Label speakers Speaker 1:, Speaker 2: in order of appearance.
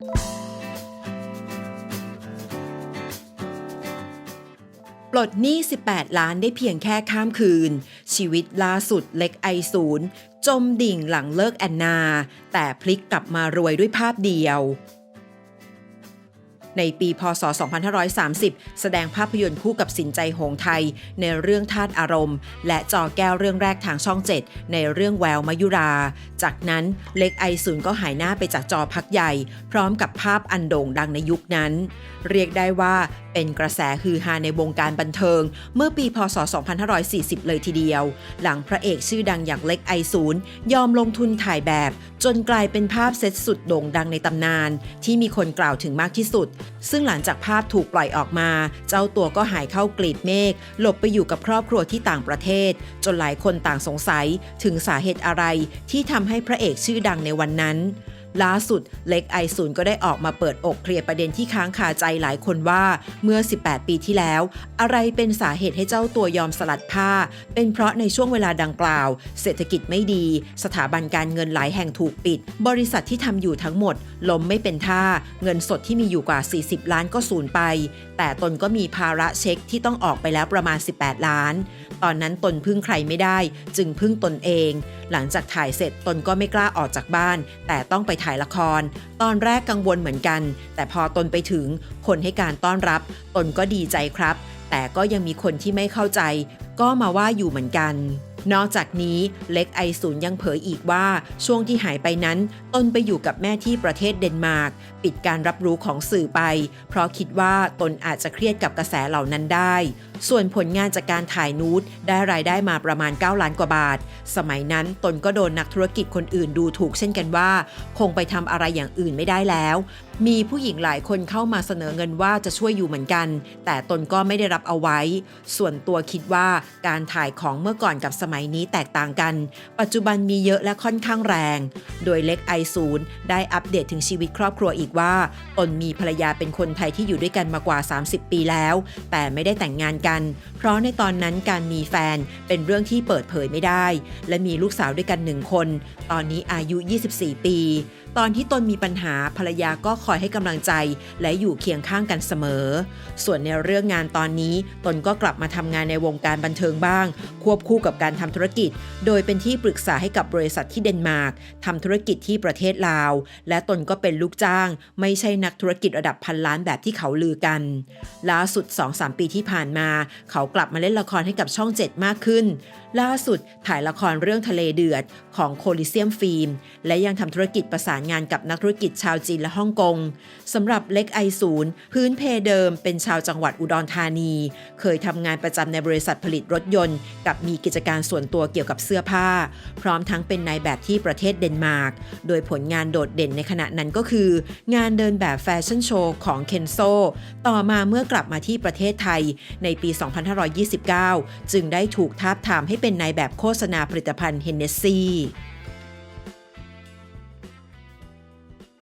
Speaker 1: ปลดหนี้ 18 ล้านได้เพียงแค่ข้ามคืน ชีวิตล่าสุดเล็กไอศูนย์จมดิ่งหลังเลิกแอนนา แต่พลิกกลับมารวยด้วยภาพเดียว ในปีพศ 2530 แสดงภาพยนตร์คู่กับสินใจหงไทย ในเรื่องธาตุอารมณ์ และจอแก้วเรื่องแรกทางช่อง 7 ในเรื่องแววมายุรา จากนั้นเล็กไอศูนย์ก็หายหน้าไปจากจอพักใหญ่ พร้อมกับภาพอันโด่งดังในยุคนั้น เรียกได้ว่าเป็นกระแสฮือฮาในวงการบันเทิง เมื่อปีพศ 2540 เลยทีเดียว หลังพระเอกชื่อดังอย่างเล็กไอศูนย์ยอมลงทุนถ่ายแบบ จนกลายเป็นภาพเซตสุดโด่งดังในตำนาน ที่มีคนกล่าวถึงมากที่สุด ซึ่งหลังจากภาพถูกปล่อยออกมา เจ้าตัวก็หายเข้ากลีบเมฆหลบไปอยู่กับครอบครัวที่ต่างประเทศ จนหลายคนต่างสงสัย ถึงสาเหตุอะไรที่ทำให้พระเอกชื่อดังในวันนั้น ล่าสุดเล็กไอศูนย์ก็ได้ออกมาเปิดอกเคลียร์ประเด็นที่ค้างคาใจหลายคนว่าเมื่อ 18 ปีที่แล้ว อะไรเป็นสาเหตุให้เจ้าตัวยอมสลัดผ้า เป็นเพราะในช่วงเวลาดังกล่าว เศรษฐกิจไม่ดี สถาบันการเงินหลายแห่งถูกปิด บริษัทที่ทำอยู่ทั้งหมดล้มไม่เป็นท่า เงินสดที่มีอยู่กว่า 40 ล้านก็สูญไป แต่ตนก็มีภาระเช็คที่ต้องออกไปแล้วประมาณ 18 ล้าน ตอนนั้นตนพึ่งใครไม่ได้ จึงพึ่งตนเอง หลังจากถ่ายเสร็จตนก็ไม่กล้าออกจากบ้าน แต่ต้องไปถ่ายละคร ตอนแรกกังวลเหมือนกัน แต่พอตนไปถึงคนให้การต้อนรับ ตนก็ดีใจครับ แต่ก็ยังมีคนที่ไม่เข้าใจ ก็มาว่าอยู่เหมือนกัน นอกจากนี้เล็กไอศูนย์ยังเผยอีกว่าช่วงที่หายไปนั้น ตนไปอยู่กับแม่ที่ประเทศเดนมาร์กปิดการรับรู้ของสื่อไป เพราะคิดว่าตนอาจจะเครียดกับกระแสเหล่านั้นได้ ส่วนผลงานจากการถ่ายนูดได้รายได้มาประมาณ 9 ล้านกว่าบาท สมัยนั้นตนก็โดนนักธุรกิจคนอื่นดูถูกเช่นกันว่า คงไปทำอะไรอย่างอื่นไม่ได้แล้ว มีผู้หญิงหลายคนเข้ามาเสนอเงินว่าจะช่วยอยู่เหมือนกัน แต่ตนก็ไม่ได้รับเอาไว้ ส่วนตัวคิดว่าการถ่ายของเมื่อก่อนกับสมัยนี้แตกต่างกัน ปัจจุบันมีเยอะและค่อนข้างแรง โดยเล็กไอศูนย์ได้อัปเดตถึงชีวิตครอบครัวอีกว่า ตนมีภรรยาเป็นคนไทยที่อยู่ด้วยกันมากว่า 30 ปีแล้ว แต่ไม่ได้แต่งงานกัน เพราะในตอนนั้นการมีแฟนเป็นเรื่องที่เปิดเผยไม่ได้ และมีลูกสาวด้วยกันหนึ่งคน ตอนนี้อายุ 24 ปี ตอนที่ตนมีปัญหาภรรยาก็คอยให้กำลังใจและอยู่เคียงข้างกันเสมอ ส่วนในเรื่องงานตอนนี้ตนก็กลับมาทำงานในวงการบันเทิงบ้าง ควบคู่กับการทำธุรกิจ โดยเป็นที่ปรึกษาให้กับบริษัทที่เดนมาร์กทำธุรกิจที่ประเทศลาว และตนก็เป็นลูกจ้าง ไม่ใช่นักธุรกิจระดับพันล้านแบบที่เขาลือกันล่าสุด 2-3 ปีที่ผ่านมา เขากลับมาเล่นละครให้กับช่อง7มากขึ้น ล่าสุดถ่ายละครเรื่องทะเลเดือดของโคลิเซียมฟิล์มและยังทำธุรกิจประสานานงานกับนักธุรกิจชาวจีนและฮ่องกงสำหรับเล็กไอศูนย์พื้นเพเดิมเป็นชาวจังหวัดอุดรธานี เคยทำงานประจำในบริษัทผลิตรถยนต์ กับมีกิจการส่วนตัวเกี่ยวกับเสื้อผ้า พร้อมทั้งเป็นนายแบบที่ประเทศเดนมาร์ก โดยผลงานโดดเด่นในขณะนั้นก็คือ งานเดินแบบแฟชั่นโชว์ของเคนโซต่อมาเมื่อกลับมาที่ประเทศไทยในปี 2529 จึงได้ถูกทาบทามให้เป็นนายแบบโฆษณาผลิตภัณฑ์เฮนเนสซี่